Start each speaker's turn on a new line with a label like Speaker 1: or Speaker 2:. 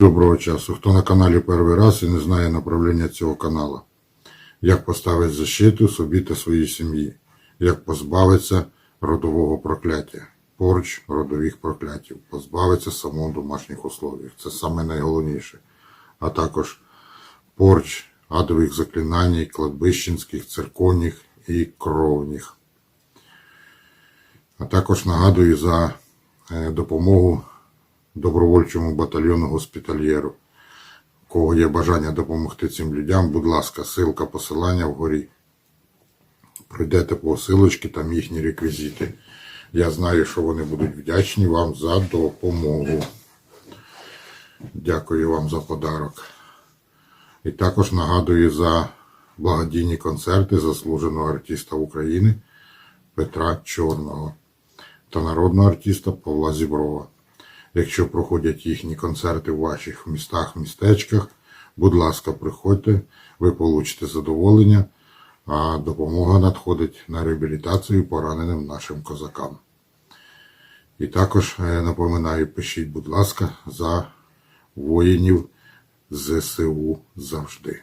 Speaker 1: Доброго часу. Хто на каналі перший раз і не знає направлення цього каналу. Як поставити защиту собі та своїй сім'ї. Як позбавитися родового прокляття. Поруч родових проклятів. Позбавитися самого домашніх условій. Це саме найголовніше. А також порч адових заклинань, кладбищенських, церковних і кровних. А також нагадую за е, допомогу добровольчому батальйону госпітальєру. Кого є бажання допомогти цим людям, будь ласка, ссылка посилання вгорі. Пройдете по ссылочці, там їхні реквізити. Я знаю, що вони будуть вдячні вам за допомогу. Дякую вам за подарок. І також нагадую за благодійні концерти заслуженого артиста України Петра Чорного та народного артиста Павла Зіброва. Якщо проходять їхні концерти в ваших містах, містечках, будь ласка, приходьте, ви получите задоволення, а допомога надходить на реабілітацію пораненим нашим козакам. І також е, напоминаю, пишіть, будь ласка, за воїнів ЗСУ завжди.